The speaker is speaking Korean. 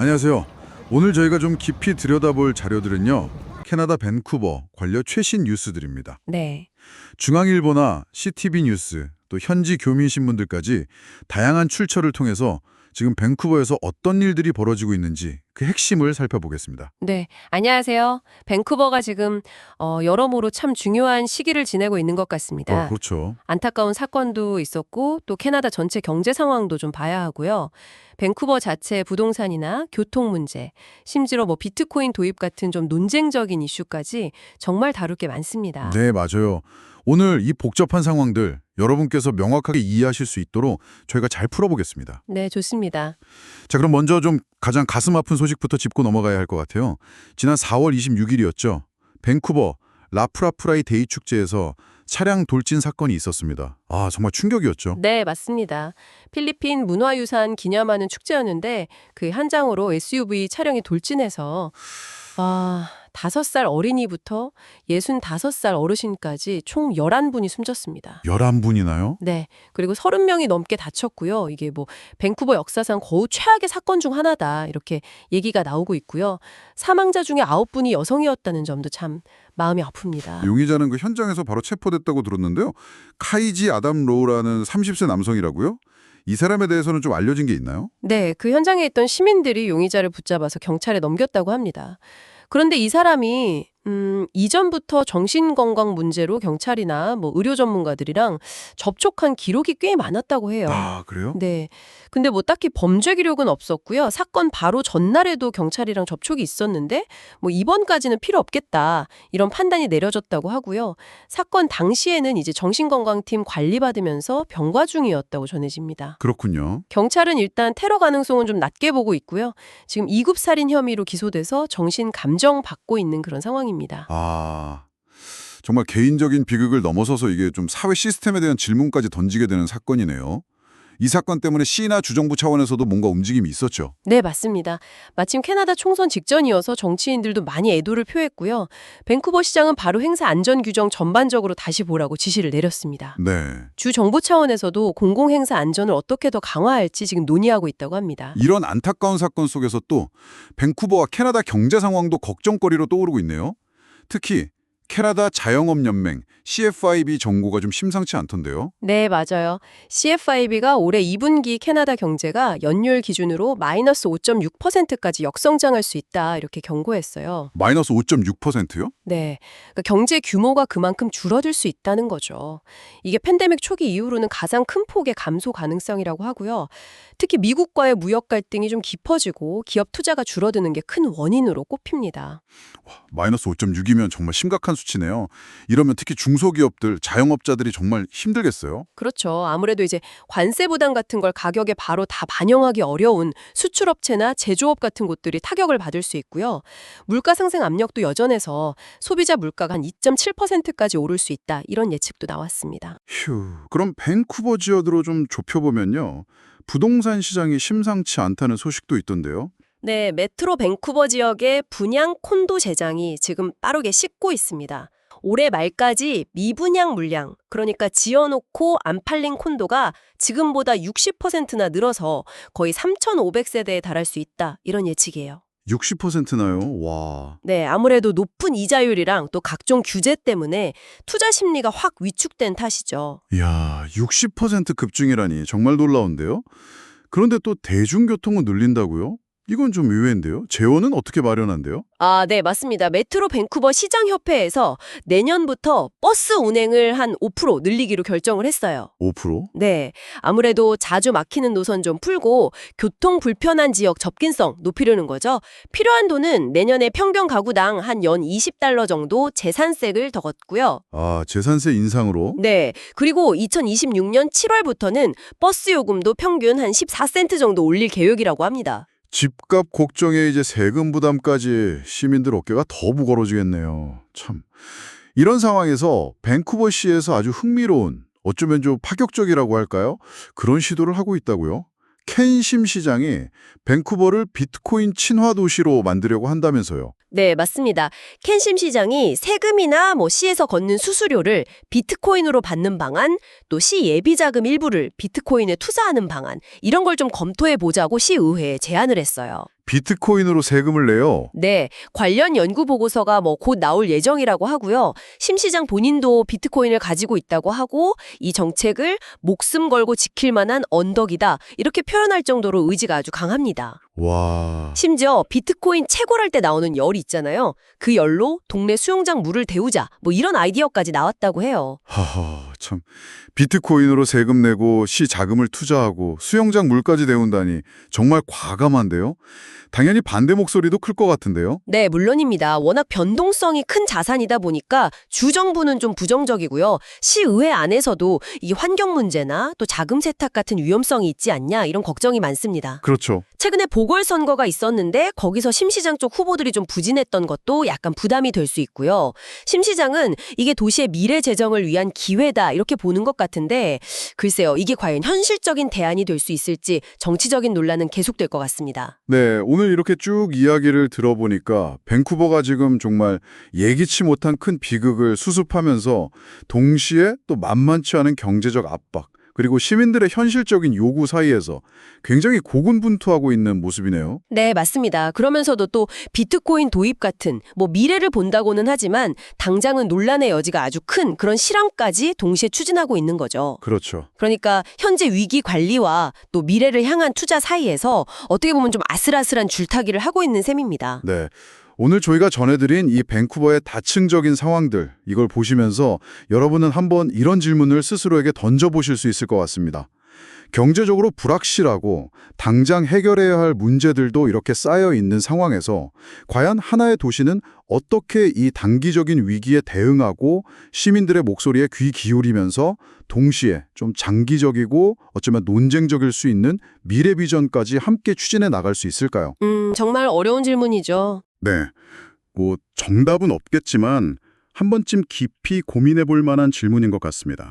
안녕하세요. 오늘 저희가 좀 깊이 들여다볼 자료들은요. 캐나다 밴쿠버 관련 최신 뉴스들입니다. 네. 중앙일보나 CTV 뉴스, 또 현지 교민 신문들까지 다양한 출처를 통해서 지금 밴쿠버에서 어떤 일들이 벌어지고 있는지 그 핵심을 살펴보겠습니다. 네. 안녕하세요. 밴쿠버가 지금 어, 여러모로 참 중요한 시기를 지내고 있는 것 같습니다. 어, 그렇죠. 안타까운 사건도 있었고 또 캐나다 전체 경제 상황도 좀 봐야 하고요. 밴쿠버 자체 부동산이나 교통 문제, 심지어 뭐 비트코인 도입 같은 좀 논쟁적인 이슈까지 정말 다룰 게 많습니다. 네, 맞아요. 오늘 이 복잡한 상황들 여러분께서 명확하게 이해하실 수 있도록 저희가 잘 풀어보겠습니다. 네, 좋습니다. 자, 그럼 먼저 좀 가장 가슴 아픈 소식부터 짚고 넘어가야 할 것 같아요. 지난 4월 26일이었죠. 밴쿠버 라프라프라이 데이 축제에서 차량 돌진 사건이 있었습니다. 아, 정말 충격이었죠. 네, 맞습니다. 필리핀 문화유산 기념하는 축제였는데 그 현장으로 SUV 차량이 돌진해서 와, 다섯 살 어린이부터 65살 어르신까지 총 11분이 숨졌습니다. 11분이나요? 네. 그리고 30명이 넘게 다쳤고요. 이게 뭐 밴쿠버 역사상 거의 최악의 사건 중 하나다. 이렇게 얘기가 나오고 있고요. 사망자 중에 9분이 여성이었다는 점도 참 마음이 아픕니다. 용의자는 그 현장에서 바로 체포됐다고 들었는데요. 카이지 아담 로우라는 30세 남성이라고요? 이 사람에 대해서는 좀 알려진 게 있나요? 네, 그 현장에 있던 시민들이 용의자를 붙잡아서 경찰에 넘겼다고 합니다. 그런데 이 사람이 음, 이전부터 정신건강 문제로 경찰이나 뭐 의료 전문가들이랑 접촉한 기록이 꽤 많았다고 해요. 아, 그래요? 네. 근데 뭐 딱히 범죄 기록은 없었고요. 사건 바로 전날에도 경찰이랑 접촉이 있었는데 뭐 이번까지는 필요 없겠다. 이런 판단이 내려졌다고 하고요. 사건 당시에는 이제 정신건강팀 관리받으면서 병과 중이었다고 전해집니다. 그렇군요. 경찰은 일단 테러 가능성은 좀 낮게 보고 있고요. 지금 2급 살인 혐의로 기소돼서 정신 감정 받고 있는 그런 상황입니다. 아, 정말 개인적인 비극을 넘어서서 이게 좀 사회 시스템에 대한 질문까지 던지게 되는 사건이네요. 이 사건 때문에 시나 주정부 차원에서도 뭔가 움직임이 있었죠. 네, 맞습니다. 마침 캐나다 총선 직전이어서 정치인들도 많이 애도를 표했고요. 밴쿠버 시장은 바로 행사 안전 규정 전반적으로 다시 보라고 지시를 내렸습니다. 네. 주 정부 차원에서도 공공 행사 안전을 어떻게 더 강화할지 지금 논의하고 있다고 합니다. 이런 안타까운 사건 속에서 또 밴쿠버와 캐나다 경제 상황도 걱정거리로 떠오르고 있네요. 특히 캐나다 자영업연맹 CFIB 정고가 좀 심상치 않던데요. 네, 맞아요. CFIB가 올해 2분기 캐나다 경제가 연율 기준으로 마이너스 5.6%까지 역성장할 수 있다 이렇게 경고했어요. 마이너스 5.6%요? 네, 그러니까 경제 규모가 그만큼 줄어들 수 있다는 거죠. 이게 팬데믹 초기 이후로는 가장 큰 폭의 감소 가능성이라고 하고요. 특히 미국과의 무역 갈등이 좀 깊어지고 기업 투자가 줄어드는 게 큰 원인으로 꼽힙니다. 마이너스 5.6이면 정말 심각한 수치네요. 이러면 특히 중소기업들, 자영업자들이 정말 힘들겠어요. 그렇죠. 아무래도 이제 관세 부담 같은 걸 가격에 바로 다 반영하기 어려운 수출업체나 제조업 같은 곳들이 타격을 받을 수 있고요. 물가 상승 압력도 여전해서 소비자 물가가 한 2.7%까지 오를 수 있다. 이런 예측도 나왔습니다. 휴, 그럼 밴쿠버 지역으로 좀 좁혀보면요. 부동산 시장이 심상치 않다는 소식도 있던데요. 네, 메트로 밴쿠버 지역의 분양 콘도 재장이 지금 빠르게 식고 있습니다. 올해 말까지 미분양 물량, 그러니까 지어놓고 안 팔린 콘도가 지금보다 60%나 늘어서 거의 3,500세대에 달할 수 있다. 이런 예측이에요. 60%나요? 와. 네, 아무래도 높은 이자율이랑 또 각종 규제 때문에 투자 심리가 확 위축된 탓이죠. 이야, 60% 급증이라니 정말 놀라운데요? 그런데 또 대중교통은 늘린다고요? 이건 좀 의외인데요? 재원은 어떻게 마련한대요? 아, 네, 맞습니다. 메트로 밴쿠버 시장협회에서 내년부터 버스 운행을 한 5% 늘리기로 결정을 했어요. 5%? 네, 아무래도 자주 막히는 노선 좀 풀고 교통 불편한 지역 접근성 높이려는 거죠. 필요한 돈은 내년에 평균 가구당 한 연 20달러 정도 재산세를 더 걷고요. 아, 재산세 인상으로? 네, 그리고 2026년 7월부터는 버스 요금도 평균 한 14센트 정도 올릴 계획이라고 합니다. 집값 걱정에 이제 세금 부담까지 시민들 어깨가 더 무거워지겠네요. 참. 이런 상황에서 밴쿠버시에서 아주 흥미로운, 어쩌면 좀 파격적이라고 할까요? 그런 시도를 하고 있다고요. 켄심 시장이 밴쿠버를 비트코인 친화 도시로 만들려고 한다면서요. 네, 맞습니다. 켄심 시장이 세금이나 뭐 시에서 걷는 수수료를 비트코인으로 받는 방안, 또 시 예비 자금 일부를 비트코인에 투자하는 방안, 이런 걸 좀 검토해 보자고 시의회에 제안을 했어요. 비트코인으로 세금을 내요. 네, 관련 연구 보고서가 뭐 곧 나올 예정이라고 하고요. 심 시장 본인도 비트코인을 가지고 있다고 하고 이 정책을 목숨 걸고 지킬 만한 언덕이다. 이렇게 표현할 정도로 의지가 아주 강합니다. 와. 심지어 비트코인 채굴할 때 나오는 열이 있잖아요. 그 열로 동네 수영장 물을 데우자. 뭐 이런 아이디어까지 나왔다고 해요. 하하, 참. 비트코인으로 세금 내고 시 자금을 투자하고 수영장 물까지 데운다니 정말 과감한데요? 당연히 반대 목소리도 클 것 같은데요? 네, 물론입니다. 워낙 변동성이 큰 자산이다 보니까 주정부는 좀 부정적이고요. 시의회 안에서도 이 환경 문제나 또 자금 세탁 같은 위험성이 있지 않냐 이런 걱정이 많습니다. 그렇죠. 최근에 보궐선거가 있었는데 거기서 심 시장 쪽 후보들이 좀 부진했던 것도 약간 부담이 될 수 있고요. 심 시장은 이게 도시의 미래 재정을 위한 기회다 이렇게 보는 것 같은데 글쎄요. 이게 과연 현실적인 대안이 될 수 있을지 정치적인 논란은 계속될 것 같습니다. 네, 오늘 이렇게 쭉 이야기를 들어보니까 밴쿠버가 지금 정말 예기치 못한 큰 비극을 수습하면서 동시에 또 만만치 않은 경제적 압박, 그리고 시민들의 현실적인 요구 사이에서 굉장히 고군분투하고 있는 모습이네요. 네, 맞습니다. 그러면서도 또 비트코인 도입 같은 뭐 미래를 본다고는 하지만 당장은 논란의 여지가 아주 큰 그런 실험까지 동시에 추진하고 있는 거죠. 그렇죠. 그러니까 현재 위기 관리와 또 미래를 향한 투자 사이에서 어떻게 보면 좀 아슬아슬한 줄타기를 하고 있는 셈입니다. 네. 오늘 저희가 전해드린 이 밴쿠버의 다층적인 상황들, 이걸 보시면서 여러분은 한번 이런 질문을 스스로에게 던져보실 수 있을 것 같습니다. 경제적으로 불확실하고 당장 해결해야 할 문제들도 이렇게 쌓여 있는 상황에서 과연 하나의 도시는 어떻게 이 단기적인 위기에 대응하고 시민들의 목소리에 귀 기울이면서 동시에 좀 장기적이고 어쩌면 논쟁적일 수 있는 미래 비전까지 함께 추진해 나갈 수 있을까요? 음, 정말 어려운 질문이죠. 네. 뭐 정답은 없겠지만 한 번쯤 깊이 고민해 볼 만한 질문인 것 같습니다.